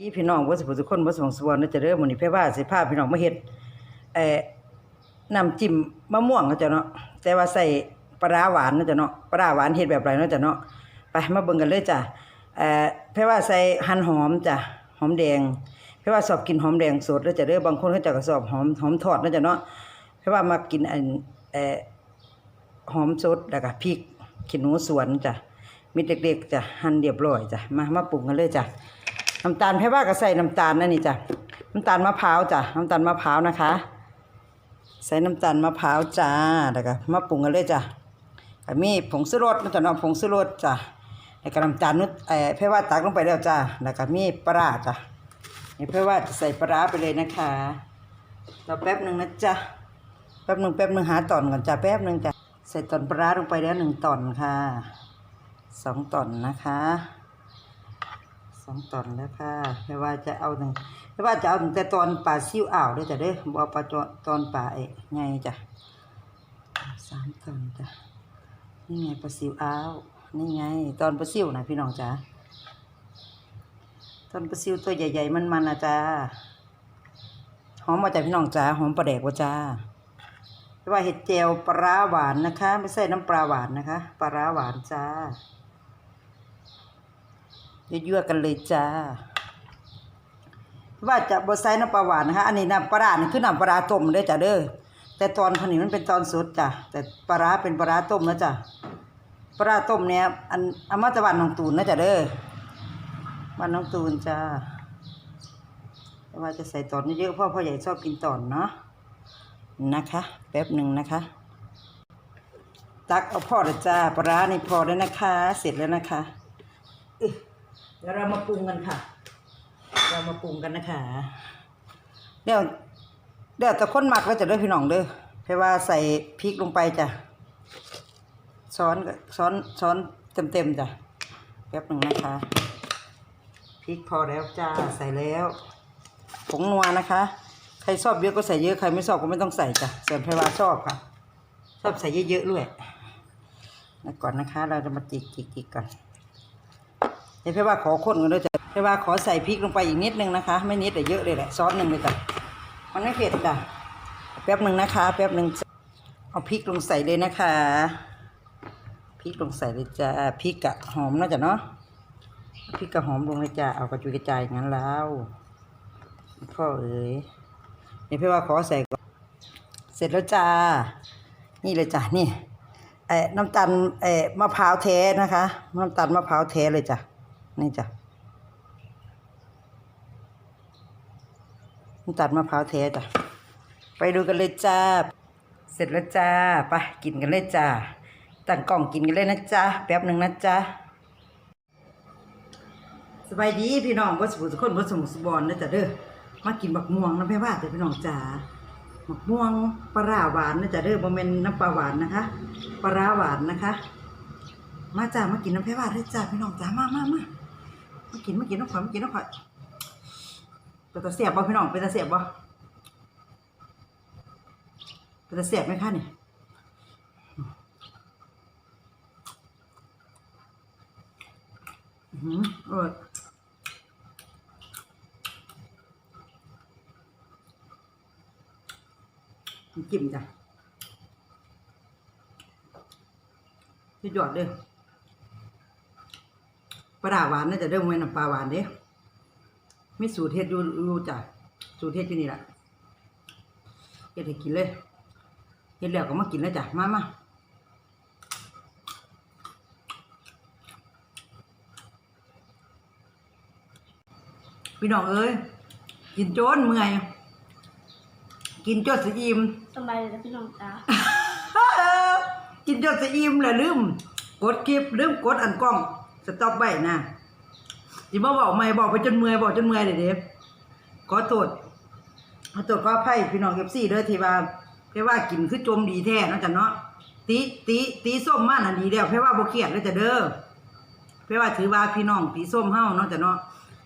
พี่พี่น้องบ่สิผู้ทุกคนบ่สมองสวรรค์จะเด้อมื้อนี้แพ่ว่าสิพาพพี่น้องมาเฮ็ดเอ่อน้ำจิ้มมะม่วงนะจ้ะเนาะแต่ว่าใส่ปลาหวานนะจ้ะเนาะปลาหวานเฮ็ดแบบไรนะจ้ะเนาะไปมาเบิ่งกันเลยจ้ะเอ่อแพ่ว่าใส่หั่นหอมจ้ะหอมแดงแพ่ว่าชอบกินหอมแดงสดแล้วจะเด้อบางคนเขาจะก็ชอบหอมหอมทอดนะจ้ะเนาะแพ่ว่ามากินอันเอ่อหอมสดแล้วก็พริกขี้หนูสวนจ้ะมีเด็กๆจ้ะหั่นเรียบร้อยจ้ะมามาปรุงกันเลยจ้ะ น้ำตาลแพ่ว่าก็ใส่น้ำตาลนั่นนี่จ้ะน้ำตาลมะพร้าวจ้ะน้ำตาลมะพร้าวนะคะ ใส่น้ำตาลมะพร้าวจ้าแล้วก็มาปรุงกันเลยจ้ะก็มีผงชูรสนะจ๊ะนาะผงชูรสจ้ะแล้วก็น้ำตาลนุดเอ่อแพ่ว่าตักลงไปแล้วจ้ะแล้วก็มีปลาจ้ะนี่แพ่ว่าจะใส่ปลาไปเลยนะคะรอแป๊บหนึ่งนะจ๊ะแป๊บหนึ่งแป๊บหนึ่งหาตอนก่อนจ้ะแป๊บหนึ่งจ้ะใส่ตอนปลาร้าลงไปแล้วหนึ่งตอนค่ะสองตอนนะคะ สองตอนแล้วค่ะไม่ว่าจะเอาหนึ่งไม่ว่าจะเอาตั้งแต่ตอนป่าซิ่วอ่าวด้วยจ้ะเด้อบอปลาจอตอนป่าเอ้ไงจ้ะสามตอนจ้ะนี่ไงปลาซิ่วอ่าวนี่ไง ตอนปลาซิ่วนะพี่น้องจ้ะตอนปลาซิ่วตัวใหญ่ ๆ มันๆนะจ้าหอมมาจากพี่น้องจ้าหอมปลาแดกว่าจ้าไม่ว่าเห็ดเจลปลาหวานนะคะ ไม่ใช่น้ำปลาหวานนะคะ ปลาร้าหวานจ้า ยั่วๆกันเลยจ้า ว่าจะบใส่น้ำปลาหวานนะคะอันนี้น้ำปลาร้านี่คือน้ำปลาร้าต้มเด้อจ้ะเด้อแต่ตอนคนนี้มันเป็นตอนสดจ้ะแต่ปลาร้าเป็นปลาร้าต้มนะจ้ะปลาร้าต้มเนี่ยอันอามาตะวันน้องตูนนะจ้ะเด้อบ้านน้องตูนจ้าแต่ว่าจะใส่ตอนเยอะๆพราะพ่อใหญ่ชอบกินตอนเนาะนะคะ แป๊บหนึ่งนะคะตักเอาพอเลยจ้าปลาร้านี่พอแล้วนะคะ เสร็จแล้วนะคะ ดี๋ยวเรามาปรุงกันค่ะ เรามาปรุงกันนะคะเดี๋ยวเดี๋ยวจะค้นหมักแล้วจะด้อพี่น้องเด้อเพราะว่าใส่พริกลงไปจ้ะซ้อนซ้อนซ้อนเต็มเต็มๆจ้ะแป๊บหนึ่งนะคะพริกพอแล้วจ้าใส่แล้วผงนัวนะคะ ใครชอบเยอะก็ใส่เยอะใครไม่ชอบก็ไม่ต้องใส่จ้ะส่วนเพรว่าชอบค่ะ ชอบใส่เยอะๆด้วยแล้วก่อนนะคะ เราจะมาจิกจิกจิกก่อน เดี๋ยวพี่ว่าขอคนกันด้วยจ้ะพี่ว่าขอใส่พริกลงไปอีกนิดนึงนะคะ ไม่นิดแต่เยอะเลยแหละซอสหนึ่งเลยจ้ะมันไม่เผ็ดจ้ะแป๊บหนึ่งนะคะ แป๊บหนึ่งเอาพริกลงใส่เลยนะคะพริกลงใส่เลยจ้ะพริกกะหอมนะจ๊ะเนาะพริกกะหอมลงเลยจ้ะเอากระจุยกระจายอย่างนั้นแล้วพ่อเอ๋ยเดี๋ยวพี่ว่าขอใส่ก่อนเสร็จแล้วจ้า นี่เลยจ้ะนี่เอ่อน้ำตาลเอ่อมะพร้าวแท้นะคะ น้ำตาลมะพร้าวแท้เลยจ้ะ นี่จ้ะตาลมะพร้าวแท้จ้ะ ไปดูกันเลยจ้า เสร็จแล้วจ้า ไปกินกันเลยจ้า ตั้งกล่องกินกันเลยนะจ้าแป๊บหนึ่งนะจ้าสบายดีพี่น้องบ่สุขสุขคนบ่สมสุบอนนะจ้ะเด้อ มากินบักม่วงนะแม่ว่าแต่พี่น้องจ้ามะม่วงปลาร้าหวานนะจ๊ะเด้อบ่แม่นน้ำปลาหวานนะคะ ปลาร้าหวานนะคะ มาจ้ามากินน้ำแพ้หวานด้วยจ้าพี่น้องจ้ามามามา มากินมากินน้ำข่อยมากินน้ำข่อยเป็นตาเสียบบ่พี่น้องเป็นตาเสียบบ่เป็นตาเสียบไหมคะเนี่ยอือหืออร่อยจิ้มจ้ะสุดยอดเด้อ ปลาร้าหวานน่าจะเด้อบ่แม่นน้ำปลาหวานเด้มีสูตรเฮ็ดอยู่อยู่จ้ะสูตรเฮ็ดอยู่นี่ล่ะเฮ็ดให้กินเลยเฮ็ดแล้วก็มากินแล้วจ้ะมามาพี่น้องเอ้ยกินโจนเมื่อยกินจดสิอิ่มสบายเลยนะพี่น้องจ้ากินจนจะอิ่มแล้วลืม กดคลิปลืมกดอันกล้อง สต็อปไว้นะสิบ่บอกไม่บอกไปจนเมื่อยบอกจนเมื่อยเด้เด้ขอโทษขอโทษขออภัยพี่น้อง FC เด้อที่ว่าแค่ว่ากินคือจมดีแท้เนาะจ้ะเนาะตีตีตีส้มมาน่ะดีแล้วแค่ว่าบ่เครียดเลยจ้ะเด้อแค่ว่าถือว่าพี่น้องตีส้มเฮาเนาะจ้ะเนาะ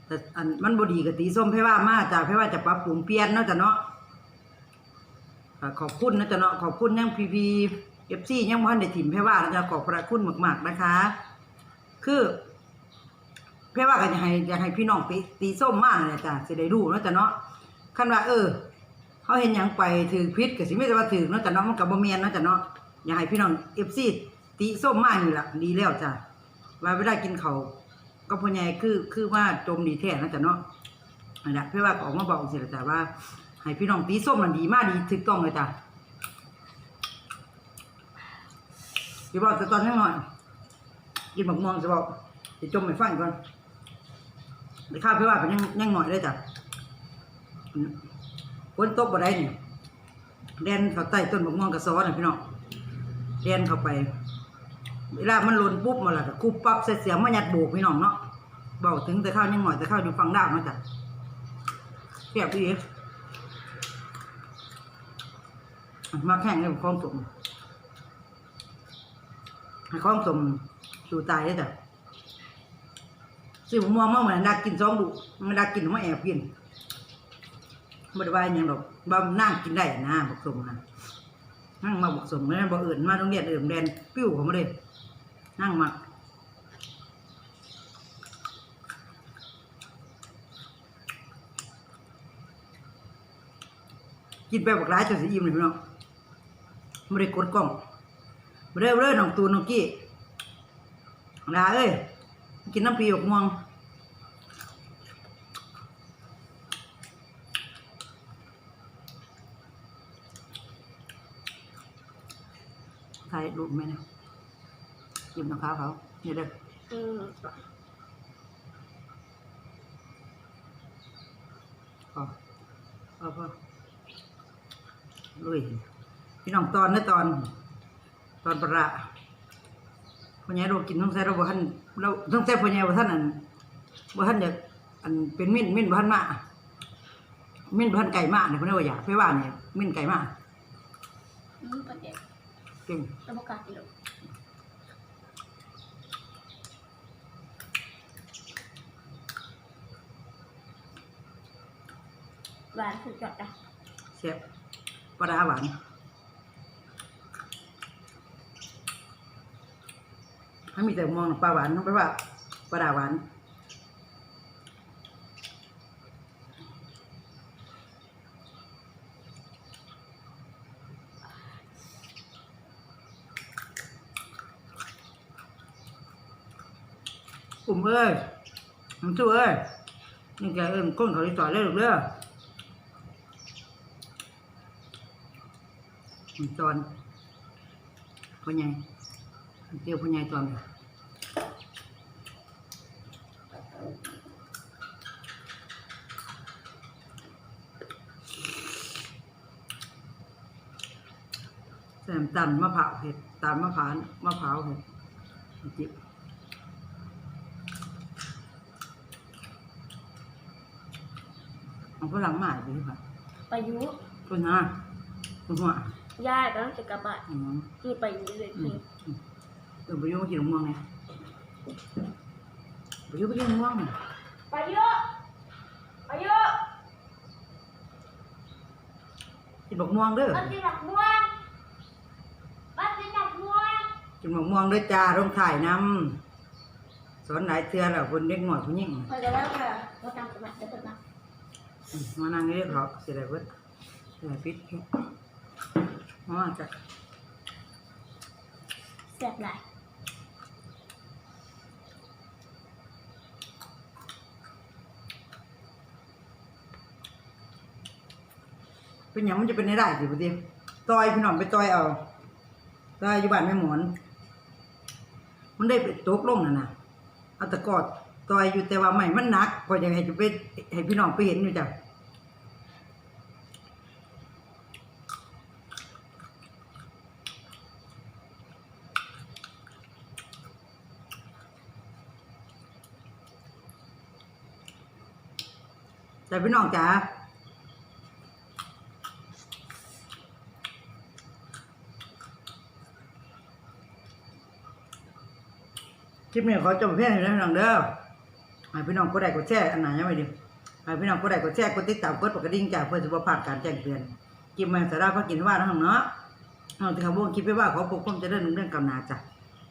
แต่อันมันบ่ดีก็ตีส้มแค่ว่ามาจ้ะแค่ว่าจะปรับปรุงเปลี่ยนเนาะจ้ะเนาะขอบคุณนะจ๊ะเนาะขอบคุณยังพีพีเอฟซียังพันได้ถิ่มให้ว่านะจ๊ะขอบพระคุณมากๆนะคะ คือเพื่อว่าก็อยากให้อยากให้พี่น้องไปตีส้มมากเลยจ้ะสิได้รู้เนาะจ้ะเนาะคันว่าเออเขาเห็นยังไปถือพิษก็สิไม่ได้ว่าถือเนาะจ้ะเนาะมันก็บ่แม่นเนาะจ้ะเนาะอยากให้พี่น้อง FC ตีส้มมากนี่ล่ะดีแล้วจ้ะว่าเวลากินเขาก็พ่อใหญ่คือคือว่าจมดีแท้นะจ้ะเนาะนั่นแหละเพื่อว่าออกมาบอกสิละจ้ะว่าให้พี่น้องตีส้มมันดีมากดีถูกต้องเลยจ้ะอย่าบอกแต่ตอนนี้หน่อย กินหมกม่วงจะบอกจะจมไปฟังก่อนไปข้าวพี่ว่าเป็นยังยังหน่อยเลยจ้ะฝนตกบ่ได้นี่แดนเขาใต้ต้นหมกม่วงกระซ้อนน่ะพี่น้องแดนเข้าไป เวลามันหล่นปุ๊บมาและก็คุบปั๊บใส่เสียงมายัดโบกพี่น้องเนาะเบาถึงแต่ข้าวยังหน่อยแต่ข้าวอยู่ฟังดาวเนาะจ้ะแซ่บพี่เอมาแข่งในคลองสมให้องสม สู่ตายได้จ้ะสิผมมองมาเหมือนดักกินสองดุมันดักกินมาแอบกินบ่ได้ว่าหยังดอกบ่นั่งกินได้นะบักสมนะนั่งมาบักสมแล้วบ่อื่นมาโรงเรียนอื่นแดนปิ้วเขามาเลยนั่งมากินไปบักร้ายจนสิอิ่มเลยพี่น้องไม่ได้กดกล้องไม่ได้เรื่อน้องตูนน้องกี้ ลาเอ้ย กินน้ำปีกม่วงถ่ายรูปไหมนะกินน้ำข้าวเขาเนี่ยเด้ออืมพอพอพอลุยพี่น้องตอนนะตอน ตอนประ พ่อใหญ่เรากินต้องใส่เราบ่ทันเราต้องใส่พ่อใหญ่บ่ทันอันบ่ทันอยากอันเป็นมิ้นมิ้นบ่ทันมามิ้นบ่ทันไก่มาเนี่ยเพิ่นว่าอยากไปว่าเนี่ยมิ้นไก่มาอืมประเด็นเก่งระบบการกินหรอกหวานสุดยอดนะแซ่บปลาร้าหวาน ถ้ามีแต่มองปลาหวานต้องไปว่าปลาร้าหวานกลุ่มเอ้ยมันสู้เอ้ยนี่แกเอิ้นก้นเขาที่ต่อยเลยลูกเด้อมันจอนพ่อใหญ่มัน เตียวพ่อใหญ่ตอนแซมตันมะพร้าวเห็ดตามมะพร้าวมะพร้าวเห็ดจิบเอาฝรั่งมาดีกว่าไปยุคุณฮะคุณหัวย่ายกำลังจะกลับบ้านอืมนี่ไปยุเลยอืคืมอ อืมเดี๋ยวไปยุ่งกินมะม่วงไงไปยุ่งไปกินมะม่วงไงไปยุไปยุกินมะม่วงเด้อมันจะหนักม้วนมันจะหนักม้วนกินมะม่วงเด้อจ้าลงถ่ายนำสอนหลายเทื่อแล้วคนเด็กหน่อยผู้หญิงพอจะแล้วค่ะเราตามสมัครจะเปิดมาอืมมานั่งเรียกเขาเสียดายเพิ่นเสียดายพิษอ๋อจ้ะแซ่บหลาย เป็นหยังมันจะเป็นได้ได้สิบ่ติต่อยพี่น้องไปต่อยเอาต่อยอยู่บ้านแม่หมอน มันได้ไปตกลงน่ะนะเอาแตะกอดต่อยอยู่แต่ว่าไม่มันหนักก็ยังให้จะไปให้พี่น้องไปเห็นอยู่จ้ะแต่พี่น้องจ๋า ลิปนี้ขอจบเพียงอยู่นะพี่น้องเด้อให้พี่น้องกดไลค์กดแชร์อันไหนยังไม่ดีให้พี่น้องกดไลค์กดแชร์กดติดตามกดปกระดิ่งจ่าเพื่อสุขภาพการแจ้งเตือนกินมงสาระพักกินว่าทั้งเนาะเอาที่เขาบอกคิดไปว่าขอปกป้องจะได้หนุ่มเรื่องกำนาจ้ะ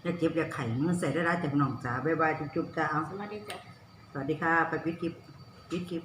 อย่าเก็บอย่าไข่เมื่อเสร็จได้ร้าจากน้องจ้าบ๊ายบายจุ๊บจ้าเสวัสดีจ้ะสวัสดีค่ะไปพิดคลิปพิดคลิป